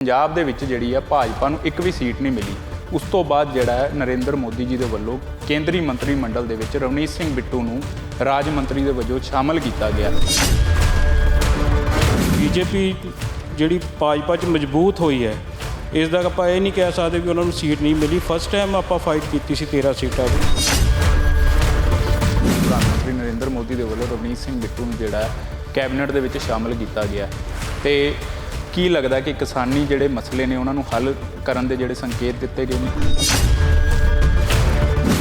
ਪੰਜਾਬ ਦੇ ਵਿੱਚ ਜਿਹੜੀ ਆ ਭਾਜਪਾ ਨੂੰ ਇੱਕ ਵੀ ਸੀਟ ਨਹੀਂ ਮਿਲੀ। ਉਸ ਤੋਂ ਬਾਅਦ ਜਿਹੜਾ ਹੈ ਨਰਿੰਦਰ ਮੋਦੀ ਜੀ ਦੇ ਵੱਲੋਂ ਕੇਂਦਰੀ ਮੰਤਰੀ ਮੰਡਲ ਦੇ ਵਿੱਚ ਰਵਨੀਤ ਸਿੰਘ ਬਿੱਟੂ ਨੂੰ ਰਾਜ ਮੰਤਰੀ ਦੇ ਵਜੋਂ ਸ਼ਾਮਲ ਕੀਤਾ ਗਿਆ। ਬੀਜੇਪੀ ਜਿਹੜੀ ਭਾਜਪਾ 'ਚ ਮਜ਼ਬੂਤ ਹੋਈ ਹੈ ਇਸ ਦਾ ਆਪਾਂ ਇਹ ਨਹੀਂ ਕਹਿ ਸਕਦੇ ਵੀ ਉਹਨਾਂ ਨੂੰ ਸੀਟ ਨਹੀਂ ਮਿਲੀ। ਫਸਟ ਟਾਈਮ ਆਪਾਂ ਫਾਈਟ ਕੀਤੀ ਸੀ 13 ਸੀਟਾਂ ਦੀ। ਪ੍ਰਧਾਨ ਮੰਤਰੀ ਨਰਿੰਦਰ ਮੋਦੀ ਦੇ ਵੱਲੋਂ ਰਵਨੀਤ ਸਿੰਘ ਬਿੱਟੂ ਨੂੰ ਜਿਹੜਾ ਕੈਬਨਿਟ ਦੇ ਵਿੱਚ ਸ਼ਾਮਲ ਕੀਤਾ ਗਿਆ। ਤੇ ਕੀ ਲੱਗਦਾ ਕਿ ਕਿਸਾਨੀ ਜਿਹੜੇ ਮਸਲੇ ਨੇ ਉਹਨਾਂ ਨੂੰ ਹੱਲ ਕਰਨ ਦੇ ਜਿਹੜੇ ਸੰਕੇਤ ਦਿੱਤੇ ਗਏ ਨੇ?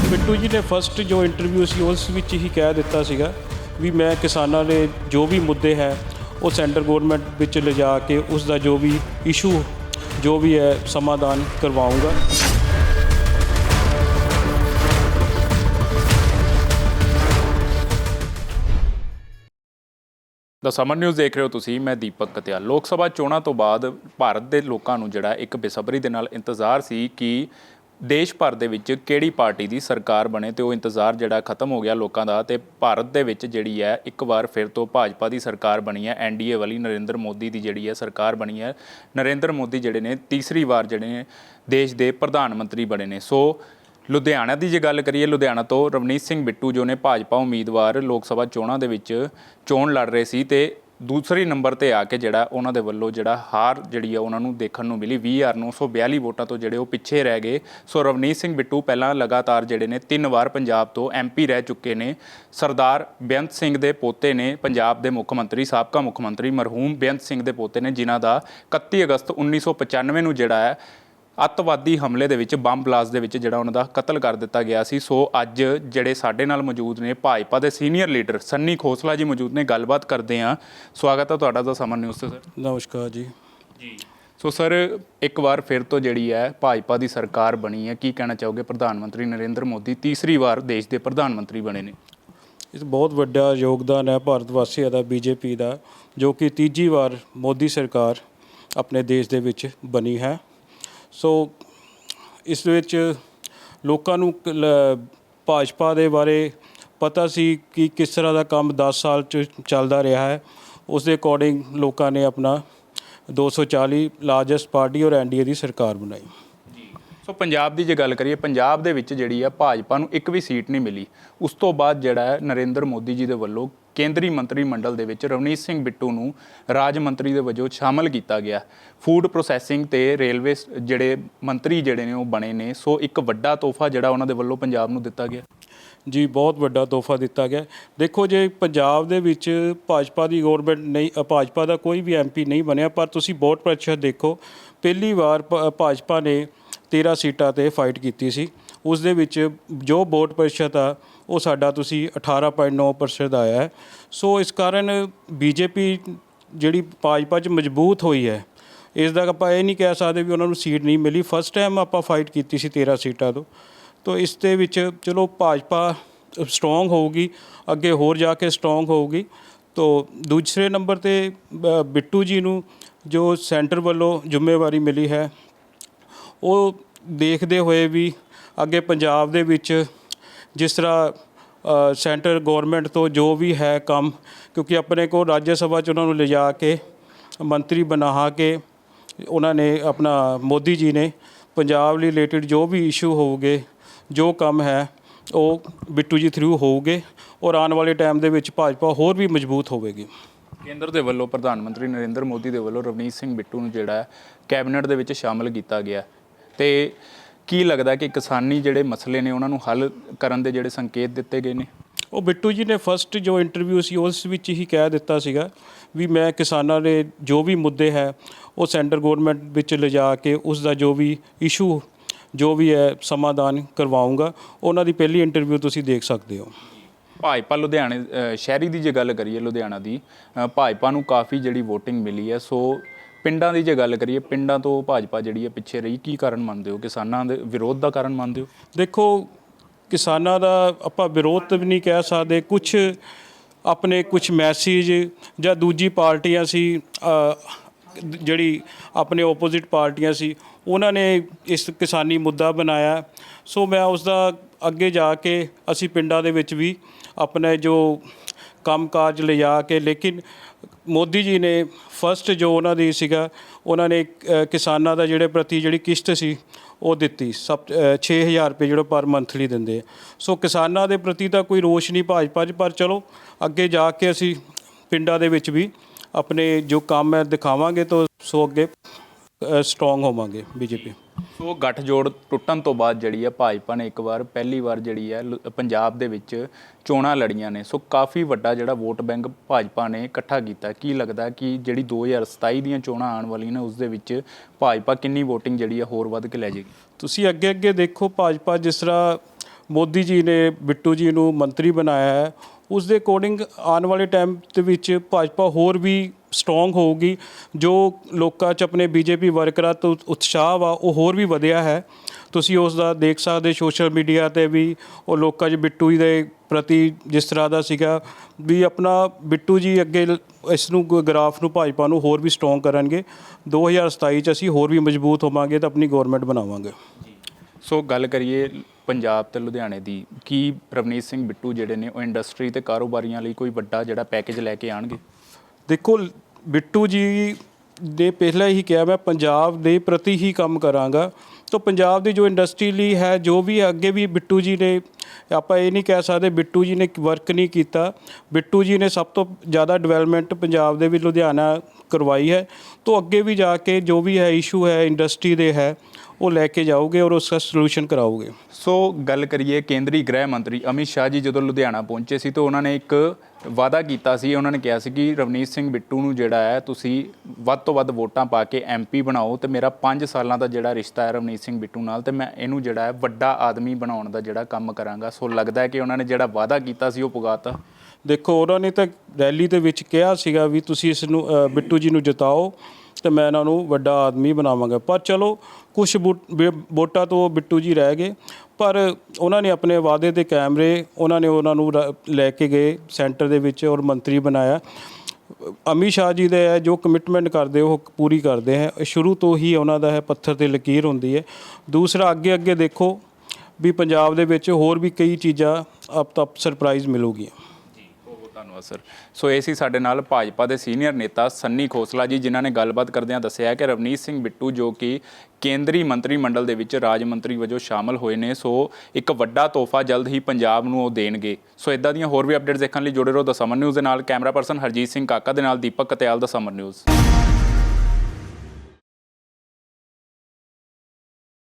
ਬਿੱਟੂ ਜੀ ਨੇ ਫਸਟ ਜੋ ਇੰਟਰਵਿਊ ਸੀ, ਉਸ ਵਿੱਚ ਹੀ ਕਹਿ ਦਿੱਤਾ ਸੀਗਾ ਵੀ ਮੈਂ ਕਿਸਾਨਾਂ ਦੇ ਜੋ ਵੀ ਮੁੱਦੇ ਹੈ, ਉਹ ਸੈਂਟਰ ਗਵਰਨਮੈਂਟ ਵਿੱਚ ਲਿਜਾ ਕੇ ਉਸ ਦਾ ਜੋ ਵੀ ਇਸ਼ੂ ਜੋ ਵੀ ਹੈ, ਸਮਾਧਾਨ ਕਰਵਾਉਂਗਾ। ਦਾ ਸਮਰ ਨਿਊਜ਼ ਦੇਖ ਰਹੇ ਹੋ ਤੁਸੀਂ, ਮੈਂ ਦੀਪਕ ਕਤਿਆਲ। ਲੋਕ ਸਭਾ ਚੋਣਾਂ ਤੋਂ ਬਾਅਦ ਭਾਰਤ ਦੇ ਲੋਕਾਂ ਨੂੰ ਜਿਹੜਾ ਇੱਕ ਬੇਸਬਰੀ ਦੇ ਨਾਲ ਇੰਤਜ਼ਾਰ ਸੀ ਕਿ ਦੇਸ਼ ਭਰ ਦੇ ਵਿੱਚ ਕਿਹੜੀ ਪਾਰਟੀ ਦੀ ਸਰਕਾਰ ਬਣੇ ਤੇ ਉਹ ਇੰਤਜ਼ਾਰ ਜਿਹੜਾ ਖਤਮ ਹੋ ਗਿਆ ਲੋਕਾਂ ਦਾ ਤੇ ਭਾਰਤ ਦੇ ਵਿੱਚ ਜਿਹੜੀ ਹੈ, ਇੱਕ ਵਾਰ ਫਿਰ ਤੋਂ ਭਾਜਪਾ ਦੀ ਸਰਕਾਰ ਬਣੀ ਹੈ ਐਨਡੀਏ ਵਾਲੀ ਨਰਿੰਦਰ ਮੋਦੀ ਦੀ ਜਿਹੜੀ ਹੈ ਸਰਕਾਰ ਬਣੀ ਹੈ। ਨਰਿੰਦਰ ਮੋਦੀ ਜਿਹੜੇ ਨੇ ਤੀਸਰੀ ਵਾਰ ਜਿਹੜੇ ਨੇ ਦੇਸ਼ ਦੇ ਪ੍ਰਧਾਨ ਮੰਤਰੀ ਬਣੇ ਨੇ। ਸੋ ਲੁਧਿਆਣਾ ਦੀ ਜੇ ਗੱਲ ਕਰੀਏ, ਲੁਧਿਆਣਾ ਤੋਂ ਰਵਨੀਤ ਸਿੰਘ ਬਿੱਟੂ ਜੋ ਨੇ ਭਾਜਪਾ ਉਮੀਦਵਾਰ ਲੋਕ ਸਭਾ ਚੋਣਾਂ ਦੇ ਵਿੱਚ ਚੋਣ ਲੜ ਰਹੇ ਸੀ ਤੇ ਦੂਸਰੇ ਨੰਬਰ ਤੇ ਆ ਕੇ ਜਿਹੜਾ ਉਹਨਾਂ ਦੇ ਵੱਲੋਂ ਜਿਹੜਾ ਹਾਰ ਜਿਹੜੀ ਆ ਉਹਨਾਂ ਨੂੰ ਦੇਖਣ ਨੂੰ ਮਿਲੀ 20942 ਵੋਟਾਂ ਤੋਂ ਜਿਹੜੇ ਉਹ ਪਿੱਛੇ ਰਹਿ ਗਏ। ਸੋ ਰਵਨੀਤ ਸਿੰਘ ਬਿੱਟੂ ਪਹਿਲਾਂ ਲਗਾਤਾਰ ਜਿਹੜੇ ਨੇ ਤਿੰਨ ਵਾਰ ਪੰਜਾਬ ਤੋਂ ਐਮਪੀ ਰਹਿ ਚੁੱਕੇ ਨੇ। ਸਰਦਾਰ ਬੇਅੰਤ ਸਿੰਘ ਦੇ ਪੋਤੇ ਨੇ ਪੰਜਾਬ ਦੇ ਮੁੱਖ ਮੰਤਰੀ, ਸਾਬਕਾ ਮੁੱਖ ਮੰਤਰੀ ਮਰਹੂਮ ਬੇਅੰਤ ਸਿੰਘ ਦੇ ਪੋਤੇ ਨੇ, ਜਿਨ੍ਹਾਂ ਦਾ 31 ਅਗਸਤ 1995 ਨੂੰ ਜਿਹੜਾ ਹੈ ਅੱਤਵਾਦੀ ਹਮਲੇ ਦੇ ਵਿੱਚ ਬੰਬ ਬਲਾਸਟ ਦੇ ਵਿੱਚ ਜਿਹੜਾ ਉਹਨਾਂ ਦਾ ਕਤਲ ਕਰ ਦਿੱਤਾ ਗਿਆ ਸੀ। ਸੋ ਅੱਜ ਜਿਹੜੇ ਸਾਡੇ ਨਾਲ ਮੌਜੂਦ ਨੇ ਭਾਜਪਾ ਦੇ ਸੀਨੀਅਰ ਲੀਡਰ ਸੰਨੀ ਖੋਸਲਾ ਜੀ ਮੌਜੂਦ ਨੇ ਗੱਲਬਾਤ ਕਰਦੇ ਆ ਸਵਾਗਤ ਹੈ ਤੁਹਾਡਾ ਦਾ ਸਮਰ ਨਿਊਜ਼ ਤੇ ਸਰ। ਨਮਸਕਾਰ ਜੀ। ਜੀ। ਸੋ ਸਰ ਇੱਕ ਵਾਰ ਫਿਰ ਤੋਂ ਜਿਹੜੀ ਹੈ ਭਾਜਪਾ ਦੀ ਸਰਕਾਰ ਬਣੀ ਹੈ ਕੀ ਕਹਿਣਾ ਚਾਹੋਗੇ? ਪ੍ਰਧਾਨ ਮੰਤਰੀ ਨਰਿੰਦਰ ਮੋਦੀ ਤੀਸਰੀ ਵਾਰ ਦੇਸ਼ ਦੇ ਪ੍ਰਧਾਨ ਮੰਤਰੀ ਬਣੇ ਨੇ। ਇਸ ਬਹੁਤ ਵੱਡਾ ਯੋਗਦਾਨ ਹੈ ਭਾਰਤ ਵਾਸੀਆਂ ਦਾ ਬੀਜੇਪੀ ਦਾ ਜੋ ਕਿ ਤੀਜੀ ਵਾਰ ਮੋਦੀ ਸਰਕਾਰ ਆਪਣੇ ਦੇਸ਼ ਦੇ ਵਿੱਚ ਬਣੀ ਹੈ। ਸੋ ਇਸ ਵਿੱਚ ਲੋਕਾਂ ਨੂੰ ਭਾਜਪਾ ਦੇ ਬਾਰੇ ਪਤਾ ਸੀ ਕਿ ਕਿਸ ਤਰ੍ਹਾਂ ਦਾ ਕੰਮ 10 ਸਾਲ ਚ ਚੱਲਦਾ ਰਿਹਾ ਹੈ। ਉਸ ਦੇ ਅਕੋਰਡਿੰਗ ਲੋਕਾਂ ਨੇ ਆਪਣਾ 240 ਲਾਰਜੈਸਟ ਪਾਰਟੀ ਔਰ ਐਨਡੀਏ ਦੀ ਸਰਕਾਰ ਬਣਾਈ। ਸੋ ਪੰਜਾਬ ਦੀ ਜੇ ਗੱਲ ਕਰੀਏ, ਪੰਜਾਬ ਦੇ ਵਿੱਚ ਜਿਹੜੀ ਆ ਭਾਜਪਾ ਨੂੰ ਇੱਕ ਵੀ ਸੀਟ ਨਹੀਂ ਮਿਲੀ। ਉਸ ਤੋਂ ਬਾਅਦ ਜਿਹੜਾ ਹੈ ਨਰਿੰਦਰ ਮੋਦੀ ਜੀ ਦੇ ਵੱਲੋਂ ਕੇਂਦਰੀ ਮੰਤਰੀ ਮੰਡਲ ਦੇ ਵਿੱਚ ਰਵਨੀਤ ਸਿੰਘ ਬਿੱਟੂ ਨੂੰ ਰਾਜ ਮੰਤਰੀ ਦੇ ਵਜੋਂ ਸ਼ਾਮਲ ਕੀਤਾ ਗਿਆ। ਫੂਡ ਪ੍ਰੋਸੈਸਿੰਗ ਤੇ ਰੇਲਵੇ ਜਿਹੜੇ ਮੰਤਰੀ ਜਿਹੜੇ ਨੇ ਉਹ ਬਣੇ ਨੇ। ਸੋ ਇੱਕ ਵੱਡਾ ਤੋਹਫਾ ਜਿਹੜਾ ਉਹਨਾਂ ਦੇ ਵੱਲੋਂ ਪੰਜਾਬ ਨੂੰ ਦਿੱਤਾ ਗਿਆ। ਜੀ, ਬਹੁਤ ਵੱਡਾ ਤੋਹਫਾ ਦਿੱਤਾ ਗਿਆ। ਦੇਖੋ, ਜੇ ਪੰਜਾਬ ਦੇ ਵਿੱਚ ਭਾਜਪਾ ਦੀ ਗਵਰਨਮੈਂਟ ਨਹੀਂ ਭਾਜਪਾ ਦਾ ਕੋਈ ਵੀ ਐਮਪੀ ਨਹੀਂ ਬਣਿਆ, ਪਰ ਤੁਸੀਂ ਵੋਟ ਪ੍ਰਤੀਸ਼ਤ ਦੇਖੋ, ਪਹਿਲੀ ਵਾਰ ਭ- ਭਾਜਪਾ ਨੇ 13 ਸੀਟਾਂ ਤੇ ਫਾਈਟ ਕੀਤੀ ਸੀ। ਉਸ ਦੇ ਵਿੱਚ ਜੋ ਵੋਟ ਪ੍ਰਤੀਸ਼ਤ ਆ, ਉਹ ਸਾਡਾ ਤੁਸੀਂ 18.9% ਆਇਆ ਹੈ। ਸੋ ਇਸ ਕਾਰਨ ਬੀਜੇਪੀ ਜਿਹੜੀ ਭਾਜਪਾ 'ਚ ਮਜ਼ਬੂਤ ਹੋਈ ਹੈ, ਇਸ ਦਾ ਆਪਾਂ ਇਹ ਨਹੀਂ ਕਹਿ ਸਕਦੇ ਵੀ ਉਹਨਾਂ ਨੂੰ ਸੀਟ ਨਹੀਂ ਮਿਲੀ। ਫਸਟ ਟਾਈਮ ਆਪਾਂ ਫਾਈਟ ਕੀਤੀ ਸੀ 13 ਸੀਟਾਂ ਤੋਂ। ਤੋ ਇਸ ਦੇ ਵਿੱਚ ਚਲੋ ਭਾਜਪਾ ਸਟਰੋਂਗ ਹੋਊਗੀ, ਅੱਗੇ ਹੋਰ ਜਾ ਕੇ ਸਟਰੋਂਗ ਹੋਊਗੀ। ਤੋ ਦੂਸਰੇ ਨੰਬਰ ਤੇ ਬ- ਬਿੱਟੂ ਜੀ ਨੂੰ ਜੋ ਸੈਂਟਰ ਵੱਲੋਂ ਜ਼ਿੰਮੇਵਾਰੀ ਮਿਲੀ ਹੈ, ਉਹ ਦੇਖਦੇ ਹੋਏ ਵੀ ਅੱਗੇ ਪੰਜਾਬ ਦੇ ਵਿੱਚ ਜਿਸ ਤਰ੍ਹਾਂ ਸੈਂਟਰ ਗਵਰਨਮੈਂਟ ਤੋਂ ਜੋ ਵੀ ਹੈ ਕੰਮ, ਕਿਉਂਕਿ ਆਪਣੇ ਕੋਲ ਰਾਜ ਸਭਾ ਚ ਉਹਨਾਂ ਨੂੰ ਲਿਜਾ ਕੇ, ਮੰਤਰੀ ਬਣਾ ਕੇ ਉਹਨਾਂ ਨੇ ਆਪਣਾ ਮੋਦੀ ਜੀ ਨੇ ਪੰਜਾਬ ਲਈ ਰਿਲੇਟਡ ਜੋ ਵੀ ਇਸ਼ੂ ਹੋਊਗੇ, ਜੋ ਕੰਮ ਹੈ, ਉਹ ਬਿੱਟੂ ਜੀ ਥਰੂ ਹੋਊਗੇ ਔਰ ਆਉਣ ਵਾਲੇ ਟਾਈਮ ਦੇ ਵਿੱਚ ਭਾਜਪਾ ਹੋਰ ਵੀ ਮਜ਼ਬੂਤ ਹੋਵੇਗੀ। ਕੇਂਦਰ ਦੇ ਵੱਲੋਂ ਪ੍ਰਧਾਨ ਮੰਤਰੀ ਨਰਿੰਦਰ ਮੋਦੀ ਦੇ ਵੱਲੋਂ ਰਵਨੀਤ ਸਿੰਘ ਬਿੱਟੂ ਨੂੰ ਜਿਹੜਾ ਕੈਬਨਿਟ ਦੇ ਵਿੱਚ ਸ਼ਾਮਲ ਕੀਤਾ ਗਿਆ। ਤੇ ਕੀ ਲੱਗਦਾ ਕਿ ਕਿਸਾਨੀ ਜਿਹੜੇ ਮਸਲੇ ਨੇ ਉਹਨਾਂ ਨੂੰ ਹੱਲ ਕਰਨ ਦੇ ਜਿਹੜੇ ਸੰਕੇਤ ਦਿੱਤੇ ਗਏ ਨੇ? ਉਹ ਬਿੱਟੂ ਜੀ ਨੇ ਫਸਟ ਜੋ ਇੰਟਰਵਿਊ ਸੀ ਉਸ ਵਿੱਚ ਹੀ ਕਹਿ ਦਿੱਤਾ ਸੀਗਾ ਵੀ ਮੈਂ ਕਿਸਾਨਾਂ ਦੇ ਜੋ ਵੀ ਮੁੱਦੇ ਹੈ ਉਹ ਸੈਂਟਰ ਗਵਰਨਮੈਂਟ ਵਿੱਚ ਲਿਜਾ ਕੇ ਉਸ ਦਾ ਜੋ ਵੀ ਇਸ਼ੂ ਜੋ ਵੀ ਹੈ ਸਮਾਧਾਨ ਕਰਵਾਉਂਗਾ। ਉਹਨਾਂ ਦੀ ਪਹਿਲੀ ਇੰਟਰਵਿਊ ਤੁਸੀਂ ਦੇਖ ਸਕਦੇ ਹੋ। ਭਾਜਪਾ ਲੁਧਿਆਣੇ ਸ਼ਹਿਰੀ ਦੀ ਜੇ ਗੱਲ ਕਰੀਏ ਲੁਧਿਆਣਾ ਦੀ ਭਾਜਪਾ ਨੂੰ ਕਾਫੀ ਜਿਹੜੀ VOTING ਮਿਲੀ ਹੈ ਸੋ ਪਿੰਡਾਂ ਦੀ ਜੇ ਗੱਲ ਕਰੀਏ, ਪਿੰਡਾਂ ਤੋਂ ਭਾਜਪਾ ਜਿਹੜੀ ਹੈ ਪਿੱਛੇ ਰਹੀ, ਕੀ ਕਾਰਨ ਮੰਨਦੇ ਹੋ? ਕਿਸਾਨਾਂ ਦੇ ਵਿਰੋਧ ਦਾ ਕਾਰਨ ਮੰਨਦੇ ਹੋ? ਦੇਖੋ, ਕਿਸਾਨਾਂ ਦਾ ਆਪਾਂ ਵਿਰੋਧ ਤਾਂ ਵੀ ਨਹੀਂ ਕਹਿ ਸਕਦੇ। ਕੁਝ ਆਪਣੇ ਕੁਝ ਮੈਸੇਜ ਜਾਂ ਦੂਜੀ ਪਾਰਟੀਆਂ ਸੀ ਜਿਹੜੀ ਆਪਣੇ ਆਪੋਜ਼ਿਟ ਪਾਰਟੀਆਂ ਸੀ, ਉਹਨਾਂ ਨੇ ਇਸ ਕਿਸਾਨੀ ਮੁੱਦਾ ਬਣਾਇਆ। ਸੋ ਮੈਂ ਉਸ ਦਾ ਅੱਗੇ ਜਾ ਕੇ ਅਸੀਂ ਪਿੰਡਾਂ ਦੇ ਵਿੱਚ ਵੀ ਆਪਣੇ ਜੋ ਕੰਮਕਾਜ ਲਿਜਾ ਕੇ ਲੇਕਿਨ ਮੋਦੀ ਜੀ ਨੇ ਫਸਟ ਜੋ ਉਹਨਾਂ ਦੀ ਸੀਗਾ ਉਹਨਾਂ ਨੇ ਕਿਸਾਨਾਂ ਦਾ ਜਿਹੜੇ ਪ੍ਰਤੀ ਜਿਹੜੀ ਕਿਸ਼ਤ ਸੀ ਉਹ ਦਿੱਤੀ। ਸਭ ਅ, 6000 ਰੁਪਏ ਜਿਹੜਾ ਪਰ ਮੰਥਲੀ ਦਿੰਦੇ ਆ। ਸੋ ਕਿਸਾਨਾਂ ਦੇ ਪ੍ਰਤੀ ਤਾਂ ਕੋਈ ਰੋਸ਼ ਨਹੀਂ ਭਾਜਪਾ 'ਚ ਪਰ ਚਲੋ ਅੱਗੇ ਜਾ ਕੇ ਅਸੀਂ ਪਿੰਡਾਂ ਦੇ ਵਿੱਚ ਵੀ ਆਪਣੇ ਜੋ ਕੰਮ ਹੈ ਦਿਖਾਵਾਂਗੇ ਤਾਂ ਸੋ ਅੱਗੇ ਸਟਰੋਂਗ ਹੋਵਾਂਗੇ ਬੀਜੇਪੀ ਸੋ ਗੱਠਜੋੜ ਟੁੱਟਣ ਤੋਂ ਬਾਅਦ ਜਿਹੜੀ ਹੈ ਭਾਜਪਾ ਨੇ ਇੱਕ ਵਾਰ ਪਹਿਲੀ ਵਾਰ ਜਿਹੜੀ ਹੈ ਲੁ- ਪੰਜਾਬ ਦੇ ਵਿੱਚ ਚੋਣਾਂ ਲੜੀਆਂ ਨੇ। ਸੋ ਕਾਫੀ ਵੱਡਾ ਜਿਹੜਾ ਵੋਟ ਬੈਂਕ ਭਾਜਪਾ ਨੇ ਇਕੱਠਾ ਕੀਤਾ। ਕੀ ਲੱਗਦਾ ਕਿ ਜਿਹੜੀ 2027 ਦੀਆਂ ਚੋਣਾਂ ਆਉਣ ਵਾਲੀਆਂ ਨੇ ਉਸ ਦੇ ਵਿੱਚ ਭਾਜਪਾ ਕਿੰਨੀ VOTING ਜਿਹੜੀ ਹੈ ਹੋਰ ਵੱਧ ਕੇ ਲੈ ਜਾਏਗੀ? ਤੁਸੀਂ ਅੱਗੇ ਅੱਗੇ ਦੇਖੋ ਭਾਜਪਾ ਜਿਸ ਤਰ੍ਹਾਂ ਮੋਦੀ ਜੀ ਨੇ ਬਿੱਟੂ ਜੀ ਨੂੰ ਮੰਤਰੀ ਬਣਾਇਆ ਹੈ ਉਸ ਦੇ ਅਕੋਰਡਿੰਗ ਆਉਣ ਵਾਲੇ ਟਾਈਮ ਦੇ ਵਿੱਚ ਭਾਜਪਾ ਹੋਰ ਵੀ ਸਟਰੋਂਗ ਹੋਊਗੀ, ਜੋ ਲੋਕਾਂ 'ਚ ਆਪਣੇ ਬੀਜੇਪੀ ਵਰਕਰਾਂ ਤੋਂ ਉਤਸ਼ਾਹ ਵਾ, ਉਹ ਹੋਰ ਵੀ ਵਧਿਆ ਹੈ। ਤੁਸੀਂ ਉਸ ਦਾ ਦੇਖ ਸਕਦੇ ਸੋਸ਼ਲ ਮੀਡੀਆ ਤੇ ਵੀ ਉਹ ਲੋਕਾਂ 'ਚ ਬਿੱਟੂ ਜੀ ਦੇ ਪ੍ਰਤੀ ਜਿਸ ਤਰ੍ਹਾਂ ਦਾ ਸੀਗਾ, ਵੀ ਆਪਣਾ ਬਿੱਟੂ ਜੀ ਅੱਗੇ ਇਸ ਨੂੰ ਗ- ਗ੍ਰਾਫ ਨੂੰ ਭਾਜਪਾ ਨੂੰ ਹੋਰ ਵੀ ਸਟਰੋਂਗ ਕਰਨਗੇ। 2027 ਚ ਅਸੀਂ ਹੋਰ ਵੀ ਮਜ਼ਬੂਤ ਹੋਵਾਂਗੇ ਤਾਂ ਆਪਣੀ ਗਵਰਨਮੈਂਟ ਬਣਾਵਾਂਗੇ। ਸੋ ਗੱਲ ਕਰੀਏ ਪੰਜਾਬ ਤੇ ਲੁਧਿਆਣੇ ਦੀ ਕੀ ਰਵਨੀਤ ਸਿੰਘ ਬਿੱਟੂ ਜਿਹੜੇ ਨੇ ਉਹ ਇੰਡਸਟਰੀ ਤੇ ਕਾਰੋਬਾਰੀਆਂ ਲਈ ਕੋਈ ਵੱਡਾ ਜਿਹੜਾ ਪੈਕੇਜ ਲੈ ਕੇ ਆਣਗੇ? ਦੇਖੋ, ਬਿੱਟੂ ਜੀ ਨੇ ਪਹਿਲਾਂ ਹੀ ਕਿਹਾ ਮੈਂ, ਪੰਜਾਬ ਦੇ ਪ੍ਰਤੀ ਹੀ ਕੰਮ ਕਰਾਂਗਾ। ਤਾਂ ਪੰਜਾਬ ਦੀ ਜੋ ਇੰਡਸਟਰੀ ਲਈ ਹੈ, ਜੋ ਵੀ ਅੱਗੇ ਵੀ ਬਿੱਟੂ ਜੀ ਨੇ, ਆਪਾਂ ਇਹ ਨਹੀਂ ਕਹਿ ਸਕਦੇ ਬਿੱਟੂ ਜੀ ਨੇ ਵਰਕ ਨਹੀਂ ਕੀਤਾ। ਬਿੱਟੂ ਜੀ ਨੇ ਸਭ ਤੋਂ ਜ਼ਿਆਦਾ ਡਿਵੈਲਪਮੈਂਟ ਪੰਜਾਬ ਦੇ ਵੀ ਲੁਧਿਆਣਾ ਕਰਵਾਈ ਹੈ। ਤੋਂ ਅੱਗੇ ਵੀ ਜਾ ਕੇ ਜੋ ਵੀ ਹੈ ਇਸ਼ੂ ਹੈ ਇੰਡਸਟਰੀ ਦੇ ਹੈ ਉਹ ਲੈ ਕੇ ਜਾਓਗੇ ਔਰ ਉਸ ਦਾ ਸੋਲੂਸ਼ਨ ਕਰਾਓਗੇ? ਸੋ ਗੱਲ ਕਰੀਏ ਕੇਂਦਰੀ ਗ੍ਰਹਿ ਮੰਤਰੀ ਅਮਿਤ ਸ਼ਾਹ ਜੀ ਜਦੋਂ ਲੁਧਿਆਣਾ ਪਹੁੰਚੇ ਸੀ ਤਾਂ ਉਹਨਾਂ ਨੇ ਇੱਕ ਵਾਅਦਾ ਕੀਤਾ ਸੀ। ਉਹਨਾਂ ਨੇ ਕਿਹਾ ਸੀ ਕਿ ਰਵਨੀਤ ਸਿੰਘ ਬਿੱਟੂ ਨੂੰ ਜਿਹੜਾ ਹੈ ਤੁਸੀਂ ਵੱਧ ਤੋਂ ਵੱਧ ਵੋਟਾਂ ਪਾ ਕੇ ਐਮਪੀ ਬਣਾਓ ਤੇ ਮੇਰਾ 5 ਸਾਲਾਂ ਦਾ ਜਿਹੜਾ ਰਿਸ਼ਤਾ ਹੈ ਰਵਨੀਤ ਸਿੰਘ ਬਿੱਟੂ ਨਾਲ ਤੇ ਮੈਂ ਇਹਨੂੰ ਜਿਹੜਾ ਹੈ ਵੱਡਾ ਆਦਮੀ ਬਣਾਉਣ ਦਾ ਜਿਹੜਾ ਕੰਮ ਕਰਾਂਗਾ। ਸੋ ਲੱਗਦਾ ਹੈ ਕਿ ਉਹਨਾਂ ਨੇ ਜਿਹੜਾ ਵਾਅਦਾ ਕੀਤਾ ਸੀ ਉਹ ਪੁਗਾਤਾ। ਦੇਖੋ ਉਹਨਾਂ ਨੇ ਤਾਂ ਰੈਲੀ ਦੇ ਵਿੱਚ ਕਿਹਾ ਸੀਗਾ ਵੀ ਤੁਸੀਂ ਇਸ ਨੂੰ ਬਿੱਟੂ ਜੀ ਨੂੰ ਜਿਤਾਓ। ਤੇ ਮੈਂ ਇਹਨਾਂ ਨੂੰ ਵੱਡਾ ਆਦਮੀ ਬਣਾਵਾਂਗਾ। ਪਰ ਚਲੋ ਕੁਝ ਵੋਟਾਂ ਤੋਂ ਬਿੱਟੂ ਜੀ ਰਹਿ ਗਏ। ਪਰ ਉਹਨਾਂ ਨੇ ਆਪਣੇ ਵਾਅਦੇ ਤੇ ਕੈਮਰੇ, ਉਹਨਾਂ ਨੇ ਉਹਨਾਂ ਨੂੰ ਰ- ਲੈ ਕੇ ਗਏ ਸੈਂਟਰ ਦੇ ਵਿੱਚ ਔਰ ਮੰਤਰੀ ਬਣਾਇਆ। ਅਮਿਤ ਸ਼ਾਹ ਜੀ ਦੇ ਹੈ, ਜੋ ਕਮਿਟਮੈਂਟ ਕਰਦੇ, ਉਹ ਪੂਰੀ ਕਰਦੇ ਹੈ। ਸ਼ੁਰੂ ਤੋਂ ਹੀ ਉਹਨਾਂ ਦਾ ਹੈ, ਪੱਥਰ ਤੇ ਲਕੀਰ ਹੁੰਦੀ ਹੈ। ਦੂਸਰਾ ਅੱਗੇ ਅੱਗੇ ਦੇਖੋ ਵੀ ਪੰਜਾਬ ਦੇ ਵਿੱਚ ਹੋਰ ਵੀ ਕਈ ਚੀਜ਼ਾਂ ਆਪ ਤੱਕ ਸਰਪ੍ਰਾਈਜ਼ ਮਿਲੂਗੀਆਂ। ਧੰਨਵਾਦ ਸਰ ਸੋ ਇਹ ਸੀ ਸਾਡੇ ਨਾਲ ਭਾਜਪਾ ਦੇ ਸੀਨੀਅਰ ਨੇਤਾ ਸੰਨੀ ਖੋਸਲਾ ਜੀ, ਜਿਨ੍ਹਾਂ ਨੇ ਗੱਲਬਾਤ ਕਰਦਿਆਂ ਦੱਸਿਆ ਕਿ ਰਵਨੀਤ ਸਿੰਘ ਬਿੱਟੂ, ਜੋ ਕਿ ਕੇਂਦਰੀ ਮੰਤਰੀ ਮੰਡਲ ਦੇ ਵਿੱਚ ਰਾਜ ਮੰਤਰੀ ਵਜੋਂ ਸ਼ਾਮਲ ਹੋਏ ਨੇ, ਸੋ ਇੱਕ ਵੱਡਾ ਤੋਹਫਾ ਜਲਦ ਹੀ ਪੰਜਾਬ ਨੂੰ ਉਹ ਦੇਣਗੇ। ਸੋ ਇਦਾਂ ਦੀਆਂ ਹੋਰ ਵੀ ਅਪਡੇਟਸ ਦੇਖਣ ਲਈ ਜੁੜੇ ਰਹੋ ਦਸਮਨ ਨਿਊਜ਼ ਦੇ ਨਾਲ। ਕੈਮਰਾ ਪਰਸਨ ਹਰਜੀਤ ਸਿੰਘ ਕਾਕਾ ਦੇ ਨਾਲ ਦੀਪਕ ਕਤਿਆਲ ਦਸਮਨ ਨਿਊਜ਼।